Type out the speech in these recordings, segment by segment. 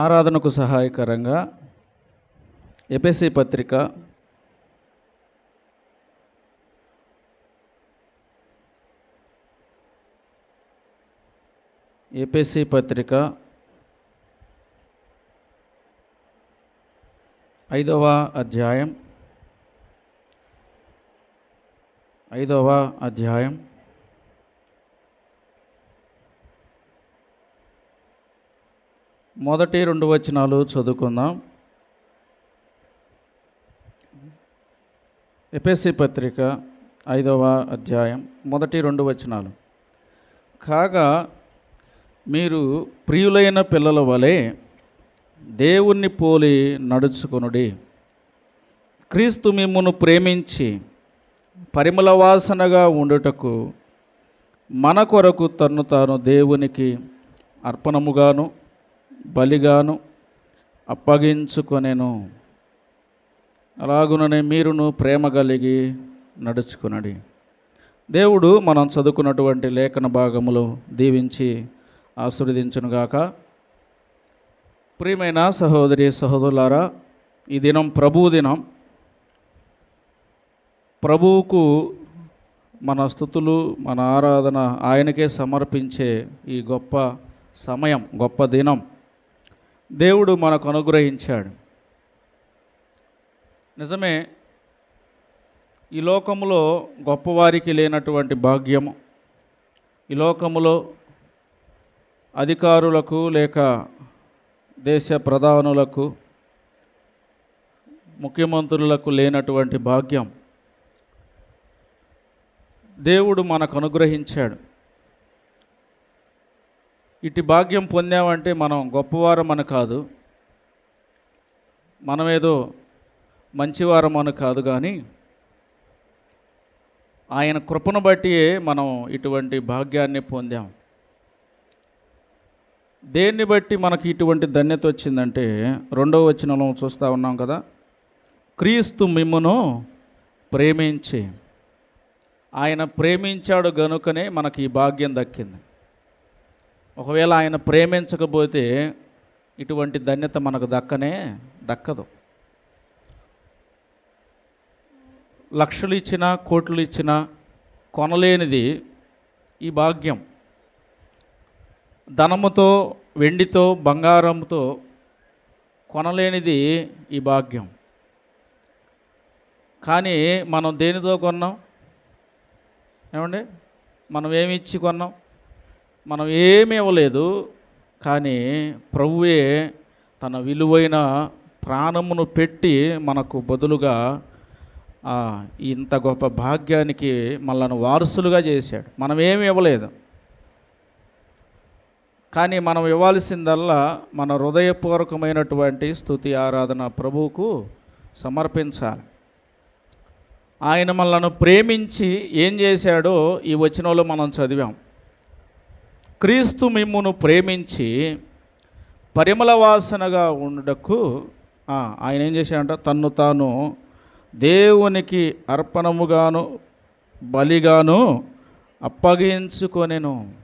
ఆరాధనకు సహాయకరంగా ఎపిసి పత్రిక ఎపిసి పత్రిక ఐదవ అధ్యాయం ఐదవ అధ్యాయం. మొదటి రెండు వచనాలు చదువుకుందాం. ఎపిసి పత్రిక ఐదవ అధ్యాయం మొదటి రెండు వచనాలు. కాగా మీరు ప్రియులైన పిల్లల వలె దేవుణ్ణి పోలి నడుచుకొనుడి. క్రీస్తు మిమ్మును ప్రేమించి పరిమళ వాసనగా ఉండుటకు మన కొరకు తన్ను తాను దేవునికి అర్పణముగాను బలిగాను అప్పగించుకొనెను. అలాగుననే మీరును ప్రేమ కలిగి నడుచుకునడి. దేవుడు మనం చదువుకున్నటువంటి లేఖన భాగములో దీవించి ఆశీర్వదించునుగాక. ప్రియమైన సహోదరి సహోదరులారా ఈ దినం ప్రభు దినం. ప్రభువుకు మన స్థుతులు మన ఆరాధన ఆయనకే సమర్పించే ఈ గొప్ప సమయం గొప్ప దినం. దేవుడు మనకు అనుగ్రహించాడు. నిజమే ఈ లోకములో గొప్పవారికి లేనటువంటి భాగ్యము. ఈ లోకములో అధికారులకు లేక దేశ ప్రధానులకు ముఖ్యమంత్రులకు లేనటువంటి భాగ్యం దేవుడు మనకు అనుగ్రహించాడు. ఇటు భాగ్యం పొందామంటే మనం గొప్పవారం అని కాదు. మనమేదో మంచివారం అని కాదు కానీ ఆయన కృపను బట్టి మనం ఇటువంటి భాగ్యాన్ని పొందాం. దేన్ని బట్టి మనకి ఇటువంటి ధన్యత వచ్చిందంటే రెండవ వచనంలో చూస్తూ ఉన్నాం కదా క్రీస్తు మిమ్మును ప్రేమించి ఆయన ప్రేమించాడు గనుకనే మనకి ఈ భాగ్యం దక్కింది. ఒకవేళ ఆయన ప్రేమించకపోతే ఇటువంటి ధన్యత మనకు దక్కనే దక్కదు. లక్షలు ఇచ్చినా కోట్లు ఇచ్చినా కొనలేనిది ఈ భాగ్యం. ధనముతో వెండితో బంగారంతో కొనలేనిది ఈ భాగ్యం. కానీ మనం దేనితో కొన్నాం? ఏమండి? మనం ఏమి ఇచ్చి కొన్నాం? మనం ఏమీ ఇవ్వలేదు కానీ ప్రభువే తన విలువైన ప్రాణమును పెట్టి మనకు బదులుగా ఇంత గొప్ప భాగ్యానికి మనల్ని వారసులుగా చేశాడు. మనం ఏమి ఇవ్వలేదు. కానీ మనం ఇవ్వాల్సిందల్లా మన హృదయపూర్వకమైనటువంటి స్థుతి ఆరాధన ప్రభువుకు సమర్పించాలి. ఆయన మనలను ప్రేమించి ఏం చేశాడో ఈ వచనంలో మనం చదివాం. క్రీస్తు మిమ్మును ప్రేమించి పరిమళ వాసనగా ఉండటకు ఆయన ఏం చేశాడంట? తన్ను తాను దేవునికి అర్పణముగాను బలిగాను అప్పగించుకొనెను.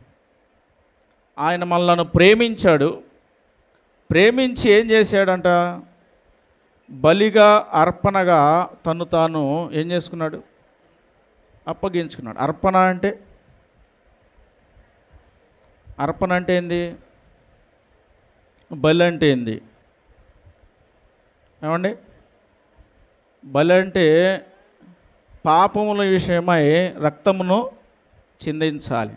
ఆయన మనలను ప్రేమించాడు. ప్రేమించి ఏం చేశాడంట? బలిగా అర్పణగా తను తాను ఏం చేసుకున్నాడు? అప్పగించుకున్నాడు. అర్పణ అంటే అర్పణ అంటే ఏంది? బలి అంటే ఏంది? ఏమండి? బలి అంటే పాపముల విషయమై రక్తమును చిందించాలి.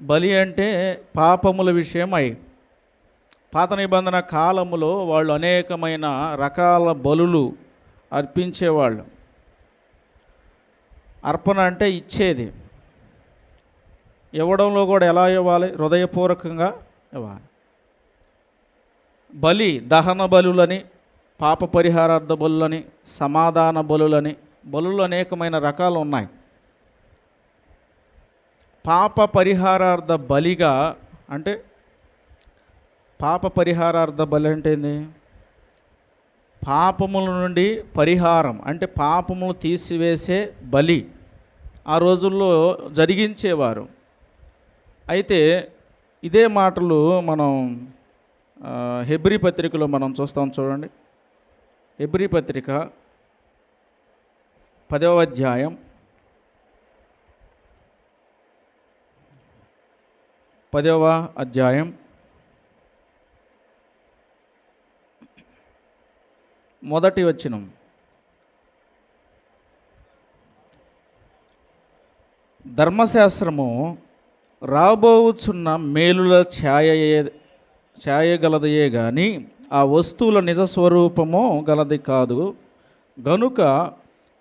బలి అంటే పాపముల విషయమై. పాత నిబంధన కాలములో వాళ్ళు అనేకమైన రకాల బలులు అర్పించేవాళ్ళు. అర్పణ అంటే ఇచ్చేది. ఇవ్వడంలో కూడా ఎలా ఇవ్వాలి? హృదయపూర్వకంగా ఇవ్వాలి. బలి దహన బలులని పాప పరిహారార్థ బలులని సమాధాన బలులని బలులు అనేకమైన రకాలు ఉన్నాయి. పాప పరిహారార్థ బలిగా అంటే పాప పరిహారార్థ బలి అంటే ఏంది? పాపముల నుండి పరిహారం అంటే పాపములు తీసివేసే బలి ఆ రోజుల్లో జరిగించేవారు. అయితే ఇదే మాటలు మనం హెబ్రి హెబ్రీ పత్రికలో మనం చూస్తాం చూడండి. హెబ్రీ పత్రిక పదవ అధ్యాయం పదవ అధ్యాయం మొదటి వచనం. ధర్మశాస్త్రము రాబోవుచున్న మేలుల ఛాయయే ఛాయ కానీ ఆ వస్తువుల నిజ స్వరూపము గలది కాదు. గనుక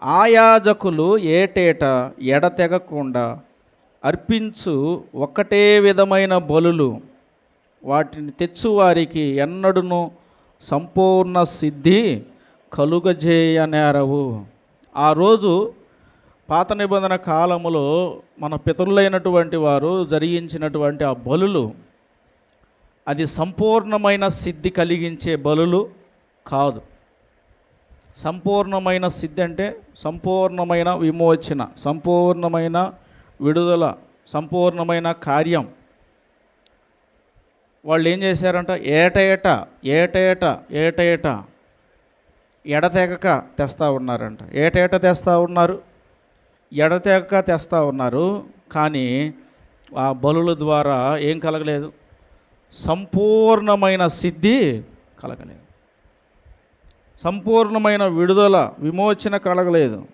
ఆయాజకులు ఏటేటా ఎడతెగకుండా అర్పించు ఒకటే విధమైన బలులు వాటిని తెచ్చువారికి ఎన్నడును సంపూర్ణ సిద్ధి కలుగజేయనేరవు. ఆ రోజు పాత నిబంధన కాలములో మన పితరులైనటువంటి వారు జరిగించినటువంటి ఆ బలులు అది సంపూర్ణమైన సిద్ధి కలిగించే బలులు కాదు. సంపూర్ణమైన సిద్ధి అంటే సంపూర్ణమైన విమోచన సంపూర్ణమైన విడుదల సంపూర్ణమైన కార్యం. వాళ్ళు ఏం చేశారంట? ఏట ఏట ఏట ఏట ఏట ఏట ఎడతెగక తెస్తా ఉన్నారంట. ఏటేట తెస్తా ఉన్నారు? ఎడతెగక తెస్తా ఉన్నారు కానీ ఆ బలుల ద్వారా ఏం కలగలేదు. సంపూర్ణమైన సిద్ధి కలగలేదు. సంపూర్ణమైన విడుదల విమోచన కలగలేదు.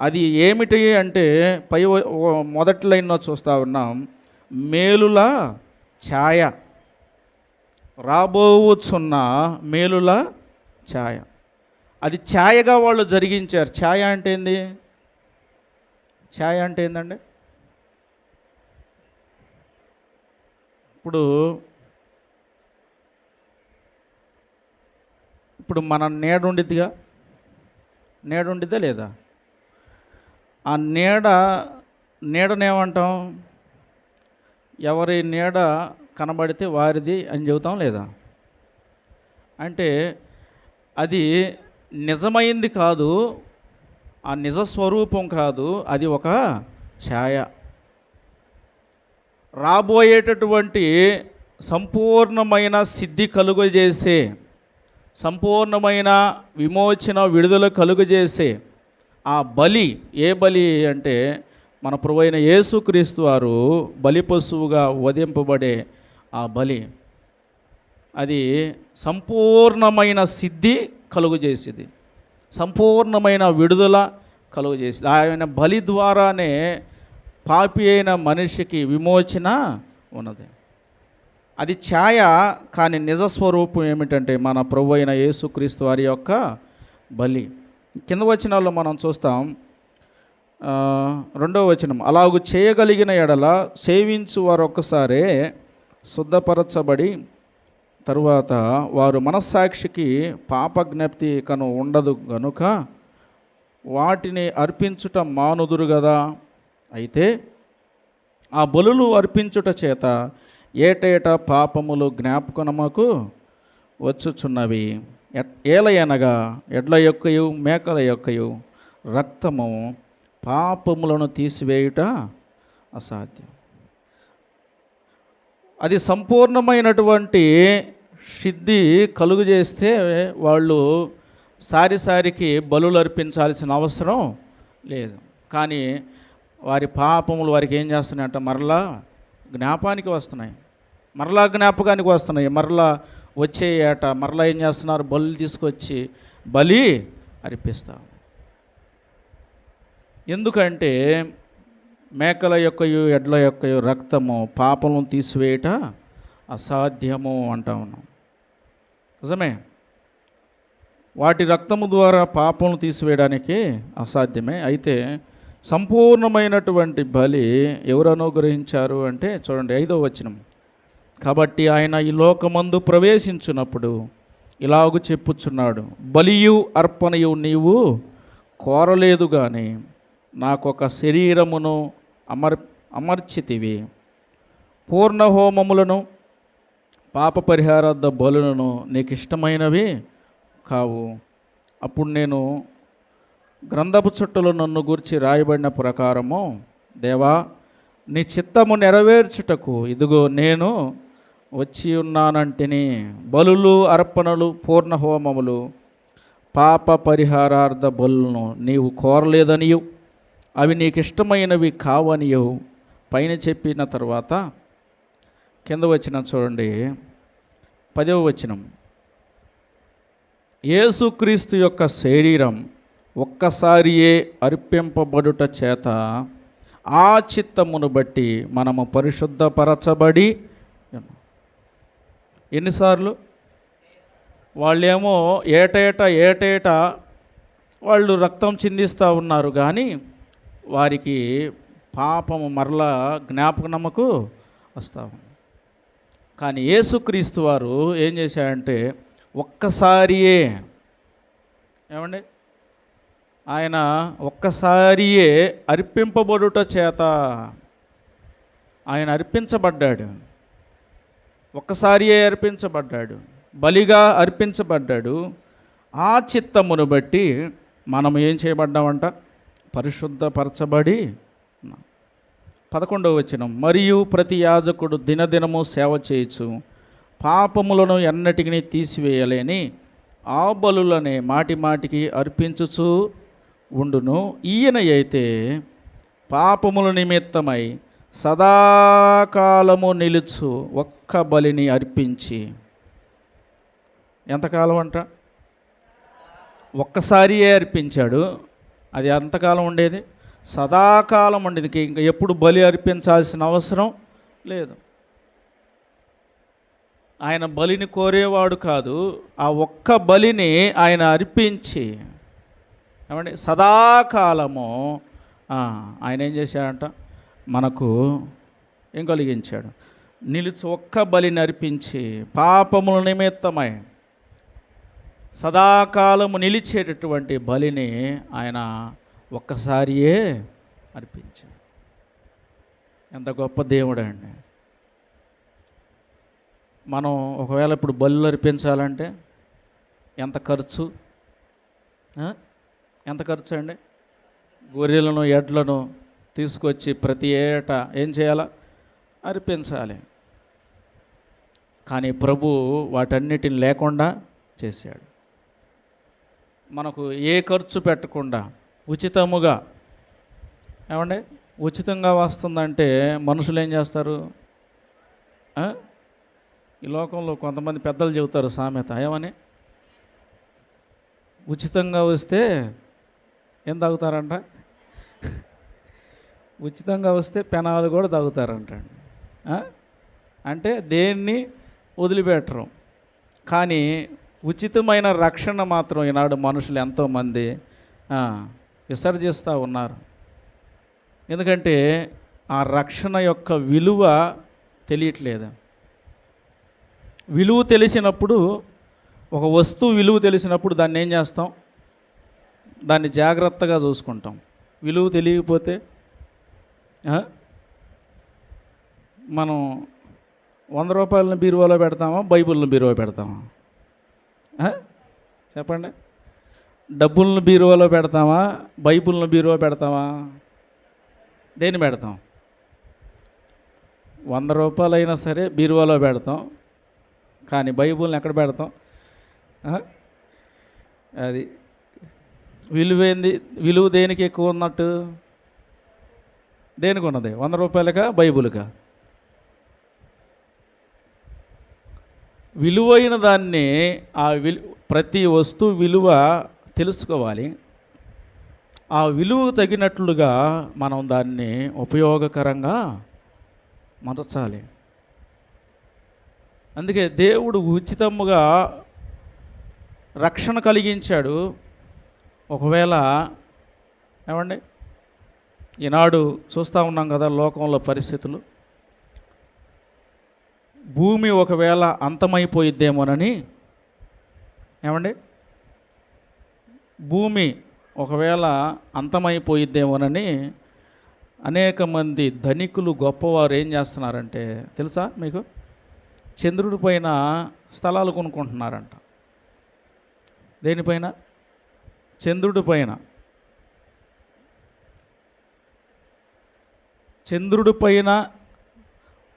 అది ఏమిటి అంటే పై మొదటి లైన్లో చూస్తూ ఉన్నాం. మేలుల ఛాయ. రాబోవచ్చున్న మేలుల ఛాయ. అది ఛాయగా వాళ్ళు జరిగించారు. ఛాయ అంటే ఏంది? ఛాయ అంటే ఏంటండి ఇప్పుడు ఇప్పుడు మన నీడ ఉండిద్దిగా? నీడ ఉండిద్దా లేదా? ఆ నీడ నీడనేమంటాం? ఎవరి నీడ కనబడితే వారిది అని చెబుతాం లేదా? అంటే అది నిజమైంది కాదు ఆ నిజ స్వరూపం కాదు అది ఒక ఛాయ. రాబోయేటటువంటి సంపూర్ణమైన సిద్ధి కలుగజేసే సంపూర్ణమైన విమోచన విడుదల కలుగజేసే ఆ బలి ఏ బలి అంటే మన ప్రభువైన యేసుక్రీస్తు వారు బలి పశువుగా వధింపబడే ఆ బలి. అది సంపూర్ణమైన సిద్ధి కలుగజేసేది. సంపూర్ణమైన విడుదల కలుగజేసింది. ఆయన బలి ద్వారానే పాపి అయిన మనిషికి విమోచన ఉన్నది. అది ఛాయ కానీ నిజ స్వరూపం ఏమిటంటే మన ప్రభు అయిన యేసుక్రీస్తు వారి యొక్క బలి. కింద వచనాల్లో మనం చూస్తాం రెండవ వచనం అలాగు చేయగలిగిన ఎడల సేవించు వారు ఒక్కసారే శుద్ధపరచబడి తరువాత వారు మనస్సాక్షికి పాపజ్ఞప్తి కను ఉండదు గనుక వాటిని అర్పించుట మానుదురు కదా అయితే ఆ బలులు అర్పించుట చేత ఏటేటా పాపములు జ్ఞాపకనమకు వచ్చుచున్నవి. ఎట్- ఏలయనగా ఎడ్ల యొక్కయు మేకల యొక్కయు రక్తము పాపములను తీసివేయుట అసాధ్యం. అది సంపూర్ణమైనటువంటి సిద్ధి కలుగు చేస్తే వాళ్ళు సారి సారికి బలులు అర్పించాల్సిన అవసరం లేదు. కానీ వారి పాపములు వారికి ఏం చేస్తున్నాయంట? మరలా జ్ఞాపానికి వస్తున్నాయి. మరలా జ్ఞాపకానికి వస్తున్నాయి. మరలా వచ్చే ఏట మరలా ఏం చేస్తున్నారు? బలు తీసుకొచ్చి బలి అర్పిస్తాం ఎందుకంటే మేకల యొక్కయు ఎడ్ల యొక్క రక్తము పాపలను తీసివేయట అసాధ్యము అంటా ఉన్నాం. నిజమే? వాటి రక్తము ద్వారా పాపలను తీసివేయడానికి అసాధ్యమే. అయితే సంపూర్ణమైనటువంటి బలి ఎవరు అనుగ్రహించారు అంటే చూడండి ఐదో వచనం. కాబట్టి ఆయన ఈ లోకమందు ప్రవేశించినప్పుడు ఇలాగు చెప్పుచున్నాడు బలియు అర్పణయు నీవు కోరలేదు కానీ నాకొక శరీరమును అమర్ అమర్చితివి. పూర్ణ హోమములను పాప పరిహారార్థ బలులను నీకు ఇష్టమైనవి కావు. అప్పుడు నేను గ్రంథపు చుట్టలు నన్ను గురించి రాయబడిన ప్రకారము దేవా నీ చిత్తము నెరవేర్చుటకు ఇదిగో నేను వచ్చి ఉన్నానంటిని. బలులు అర్పణలు పూర్ణ హోమములు పాప పరిహారార్థ బలులను నీవు కోరలేదనియు. అవి నీకు ఇష్టమైనవి కావనియో పైన చెప్పిన తర్వాత కింద వచ్చిన చూడండి. పదవ వచనం. యేసుక్రీస్తు యొక్క శరీరం ఒక్కసారియే అర్పింపబడుట చేత ఆ చిత్తమును బట్టి మనము పరిశుద్ధపరచబడి ఎన్నిసార్లు? వాళ్ళేమో ఏటేట ఏటేట వాళ్ళు రక్తం చిందిస్తూ ఉన్నారు కానీ వారికి పాపము మరలా జ్ఞాపకనమ్మకు వస్తాము. కానీ యేసుక్రీస్తు వారు ఏం చేశాడంటే ఒక్కసారియే ఏమండి? ఆయన ఒక్కసారియే అర్పింపబడుట చేత ఆయన అర్పించబడ్డాడు. ఒక్కసారియే అర్పించబడ్డాడు. బలిగా అర్పించబడ్డాడు. ఆ చిత్తమును బట్టి మనం ఏం చేయబడ్డామంట? పరిశుద్ధపరచబడి పదకొండవ వచనం మరియు ప్రతి యాజకుడు దినదినము సేవ చేయొచ్చు పాపములను ఎన్నటికి తీసివేయలేని ఆ బలులనే మాటి మాటికి అర్పించుచు ఉండును. ఈయన అయితే పాపముల నిమిత్తమై సదాకాలము నిలుచు ఒక్క బలిని అర్పించి ఎంతకాలం అంట ఒక్కసారియే అర్పించాడు. అది ఎంతకాలం ఉండేది. సదాకాలం ఉండేది. ఇంకా ఎప్పుడు బలి అర్పించాల్సిన అవసరం లేదు. ఆయన బలిని కోరేవాడు కాదు. ఆ ఒక్క బలిని ఆయన అర్పించి ఏమండి? సదాకాలము ఆయన ఏం చేశాడంట? మనకు ఏం కలిగించాడు? నిలిచి ఒక్క బలిని అర్పించి పాపముల నిమిత్తమై సదాకాలము నిలిచేటటువంటి బలిని ఆయన ఒక్కసారియే అర్పించాడు. ఎంత గొప్ప దేవుడు అండి. మనం ఒకవేళ ఇప్పుడు బలు అర్పించాలంటే ఎంత ఖర్చు? ఎంత ఖర్చు అండి? గొర్రెలను ఎడ్లను తీసుకొచ్చి ప్రతి ఏటా ఏం చేయాలా? అర్పించాలి. కానీ ప్రభు వాటన్నిటిని లేకుండా చేశాడు. మనకు ఏ ఖర్చు పెట్టకుండా ఉచితముగా ఏమండి? ఉచితంగా వస్తుందంటే మనుషులు ఏం చేస్తారు? ఈ లోకంలో కొంతమంది పెద్దలు చెబుతారు సామెత ఏమని? ఉచితంగా వస్తే ఏం తాగుతారంట? ఉచితంగా వస్తే పెనాలు కూడా తాగుతారంట అంటే దేన్ని వదిలిపెట్టరు. కానీ ఉచితమైన రక్షణ మాత్రం ఈనాడు మనుషులు ఎంతోమంది విసర్జిస్తూ ఉన్నారు. ఎందుకంటే ఆ రక్షణ యొక్క విలువ తెలియట్లేదు. విలువ తెలిసినప్పుడు ఒక వస్తువు విలువ తెలిసినప్పుడు దాన్ని ఏం చేస్తాం? దాన్ని జాగ్రత్తగా చూసుకుంటాం. విలువ తెలియకపోతే మనం వంద రూపాయలను బీరువాలో పెడతామా? బైబిల్ని బీరువా పెడతామా? చెప్పండి. డబ్బులను బీరువాలో పెడతామా బైబుల్ను బీరువా పెడతామా దేన్ని పెడతాం? వంద రూపాయలు అయినా సరే బీరువాలో పెడతాం. కానీ బైబుల్ని ఎక్కడ పెడతాం? అది విలువేంది విలువ దేనికి ఎక్కువ ఉన్నట్టు? దేనికి ఉన్నది వంద రూపాయలకా? బైబుల్కా? విలువైన దాన్ని ఆ విలు ప్రతి వస్తువు విలువ తెలుసుకోవాలి. ఆ విలువ తగినట్లుగా మనం దాన్ని ఉపయోగకరంగా మరచాలి అందుకే దేవుడు ఉచితముగా రక్షణ కలిగించాడు. ఒకవేళ ఏమండి? ఈనాడు చూస్తూ ఉన్నాం కదా లోకంలో పరిస్థితులు. భూమి ఒకవేళ అంతమైపోయిద్దేమోనని ఏమండి? భూమి ఒకవేళ అంతమైపోయిద్దేమోనని అనేక మంది ధనికులు గొప్పవారు ఏం చేస్తున్నారంటే తెలుసా మీకు? చంద్రుడి పైన స్థలాలు కొనుక్కుంటున్నారంట. దేనిపైన? చంద్రుడి పైన. చంద్రుడి పైన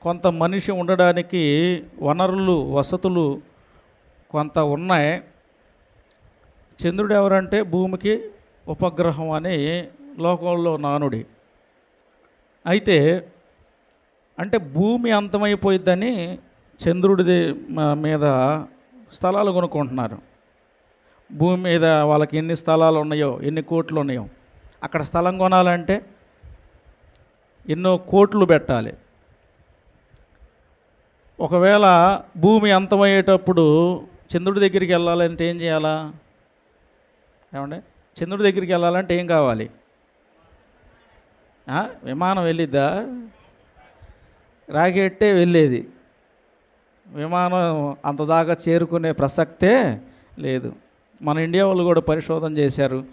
కొంత మనిషి ఉండడానికి వనరులు వసతులు కొంత ఉన్నాయి. చంద్రుడు ఎవరంటే భూమికి ఉపగ్రహం అని లోకంలో నానుడి. అయితే అంటే భూమి అంతమైపోయిద్దని చంద్రుడిది మీద స్థలాలు కొనుక్కుంటున్నారు. భూమి మీద వాళ్ళకి ఎన్ని స్థలాలు ఉన్నాయో ఎన్ని కోట్లు ఉన్నాయో. అక్కడ స్థలం కొనాలంటే ఎన్నో కోట్లు పెట్టాలి. ఒకవేళ భూమి అంతమయ్యేటప్పుడు చంద్రుడి దగ్గరికి వెళ్ళాలంటే ఏం చేయాలా? ఏమండి? చంద్రుడి దగ్గరికి వెళ్ళాలంటే ఏం కావాలి? విమానం వెళ్ళిద్దా? రాకెట్టే వెళ్ళేది. విమానం అంత దాకా చేరుకునే ప్రసక్తే లేదు. మన ఇండియా వాళ్ళు కూడా పరిశోధన చేశారు.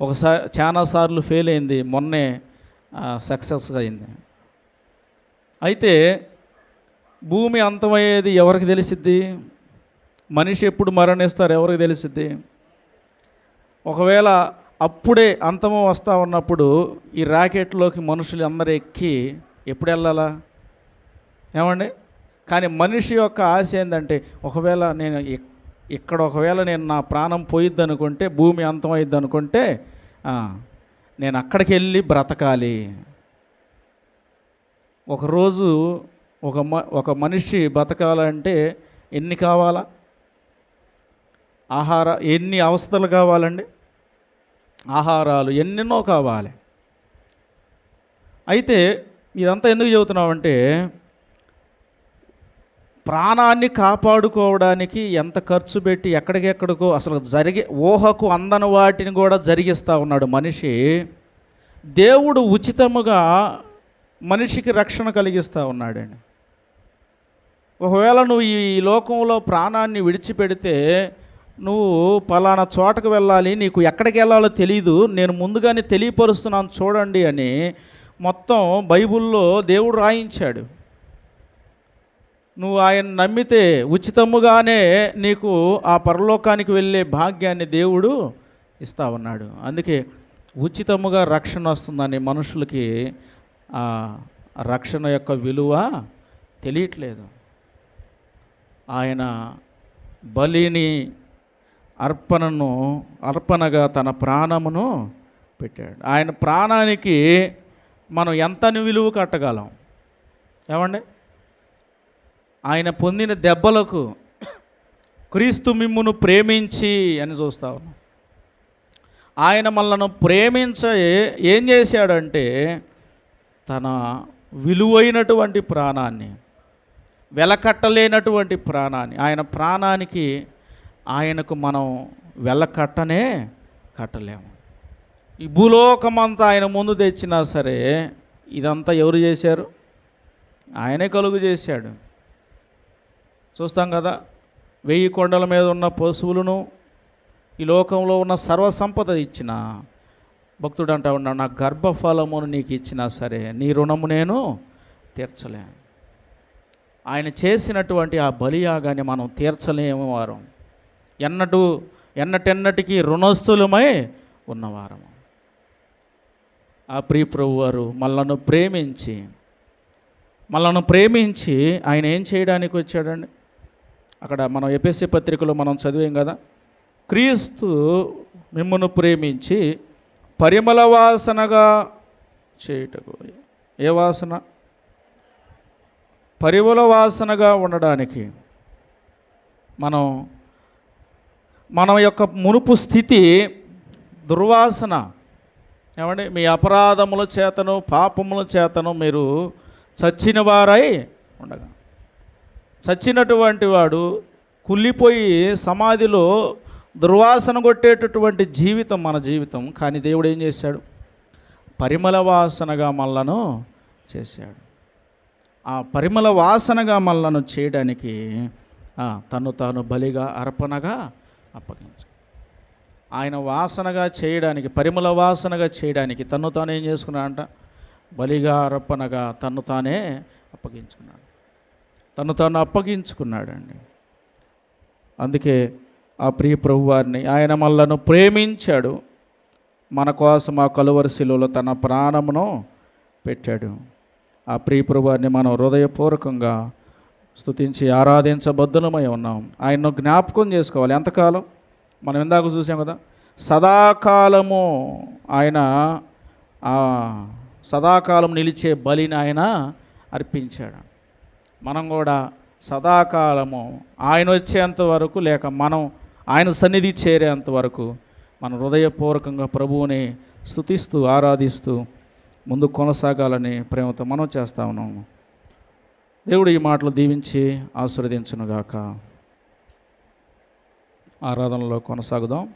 ఒకసారి చాలా సార్లు ఫెయిల్ అయింది. మొన్నే సక్సెస్గా అయింది. అయితే భూమి అంతమయ్యేది ఎవరికి తెలిసిద్ది? మనిషి ఎప్పుడు మరణిస్తారు ఎవరికి తెలిసిద్ది? ఒకవేళ అప్పుడే అంతము వస్తూ ఉన్నప్పుడు ఈ రాకెట్లోకి మనుషులు అందరూ ఎక్కి ఎప్పుడు వెళ్ళాలా? ఏమండి? కానీ మనిషి యొక్క ఆశ ఏంటంటే ఒకవేళ నేను ఇక్కడ ఒకవేళ నేను నా ప్రాణం పోయిద్ది అనుకుంటే భూమి అంతమైద్ది అనుకుంటే నేను అక్కడికి వెళ్ళి బ్రతకాలి. ఒకరోజు ఒక మ ఒక మనిషి బతకాలంటే ఎన్ని కావాలా? ఆహార ఎన్ని అవస్థలు కావాలండి? ఆహారాలు ఎన్నెన్నో కావాలి. అయితే ఇదంతా ఎందుకు చెబుతున్నామంటే ప్రాణాన్ని కాపాడుకోవడానికి ఎంత ఖర్చు పెట్టి ఎక్కడికెక్కడికో అసలు జరిగే ఊహకు అందని వాటిని కూడా జరిగిస్తూ ఉన్నాడు మనిషి. దేవుడు ఉచితముగా మనిషికి రక్షణ కలిగిస్తూ ఉన్నాడండి. ఒకవేళ నువ్వు ఈ లోకంలో ప్రాణాన్ని విడిచిపెడితే నువ్వు పలానా చోటకు వెళ్ళాలి నీకు ఎక్కడికి వెళ్ళాలో తెలియదు నేను ముందుగానే తెలియపరుస్తున్నాను చూడండి అని మొత్తం బైబిల్లో దేవుడు రాయించాడు. నువ్వు ఆయన నమ్మితే ఉచితముగానే నీకు ఆ పరలోకానికి వెళ్ళే భాగ్యాన్ని దేవుడు ఇస్తా ఉన్నాడు అందుకే ఉచితముగా రక్షణ వస్తుందని మనుషులకి ఆ రక్షణ యొక్క విలువ తెలియట్లేదు. ఆయన బలిని అర్పణను అర్పణగా తన ప్రాణమును పెట్టాడు. ఆయన ప్రాణానికి మనం ఎంతని విలువ కట్టగలం? ఏమండి? ఆయన పొందిన దెబ్బలకు క్రీస్తు మిమ్మును ప్రేమించి అని చూస్తా ఉన్నాం. ఆయన మనలను ప్రేమించ ఏం చేశాడంటే తన విలువైనటువంటి ప్రాణాన్ని వెలకట్టలేనటువంటి ప్రాణాన్ని. ఆయన ప్రాణానికి ఆయనకు మనం వెలకట్టనే కట్టలేము. ఈ భూలోకమంతా ఆయన ముందు తెచ్చినా సరే ఇదంతా ఎవరు చేశారు? ఆయనే కలుగు చేశాడు. చూస్తాం కదా వెయ్యి కొండల మీద ఉన్న పశువులను ఈ లోకంలో ఉన్న సర్వసంపద ఇచ్చిన భక్తుడు అంటా ఉన్నాడు నా గర్భఫలమును నీకు ఇచ్చినా సరే నీ రుణము నేను తీర్చలేను. ఆయన చేసినటువంటి ఆ బలియాగాన్ని మనం తీర్చలేము వారం. ఎన్నటూ ఎన్నటెన్నటికీ రుణస్థులమై ఉన్నవారము. ఆ ప్రియప్రభు వారు మళ్ళను ప్రేమించి మళ్ళను ప్రేమించి ఆయన ఏం చేయడానికి వచ్చాడండి? అక్కడ మనం ఎపిఎస్సి పత్రికలో మనం చదివాం కదా క్రీస్తు మిమ్మను ప్రేమించి పరిమళ వాసనగా చేయుటకు. ఏ వాసన? పరిమళ వాసనగా ఉండడానికి మనం మన యొక్క మునుపు స్థితి దుర్వాసన. ఏమండి? మీ అపరాధముల చేతను పాపముల చేతను మీరు చచ్చిన వారై ఉండగా. చచ్చినటువంటి వాడు కుళ్ళిపోయి సమాధిలో దుర్వాసన కొట్టేటటువంటి జీవితం మన జీవితం. కానీ దేవుడు ఏం చేశాడు? పరిమళ వాసనగా మళ్ళను చేశాడు. ఆ పరిమళ వాసనగా మనలను చేయడానికి తను తాను బలిగా అర్పణగా అప్పగించు. ఆయన వాసనగా చేయడానికి పరిమళ వాసనగా చేయడానికి తను తాను ఏం చేసుకున్నాడంట? బలిగా అర్పణగా తను తానే అప్పగించుకున్నాడు. తను తాను అప్పగించుకున్నాడండి. అందుకే ఆ ప్రియ ప్రభువారిని ఆయన మనలను ప్రేమించాడు. మన కోసం ఆ కలువరి శిలువలో తన ప్రాణమును పెట్టాడు. ఆ ప్రియప్రభువారిని మనం హృదయపూర్వకంగా స్థుతించి ఆరాధించబద్ధులమై ఉన్నాం. ఆయన్ను జ్ఞాపకం చేసుకోవాలి. ఎంతకాలం? మనం ఇందాక చూసాం కదా సదాకాలము ఆయన సదాకాలం నిలిచే బలిని ఆయన అర్పించాడు. మనం కూడా సదాకాలము ఆయన వచ్చేంత వరకు లేక మనం ఆయన సన్నిధి చేరేంత వరకు మన హృదయపూర్వకంగా ప్రభువుని స్థుతిస్తూ ఆరాధిస్తూ ముందు కొనసాగాలని ప్రేమతో మనం చేస్తా ఉన్నాము. దేవుడు ఈ మాటలు దీవించి ఆశీర్వదించునుగాక. ఆరాధనలో కొనసాగుదాం.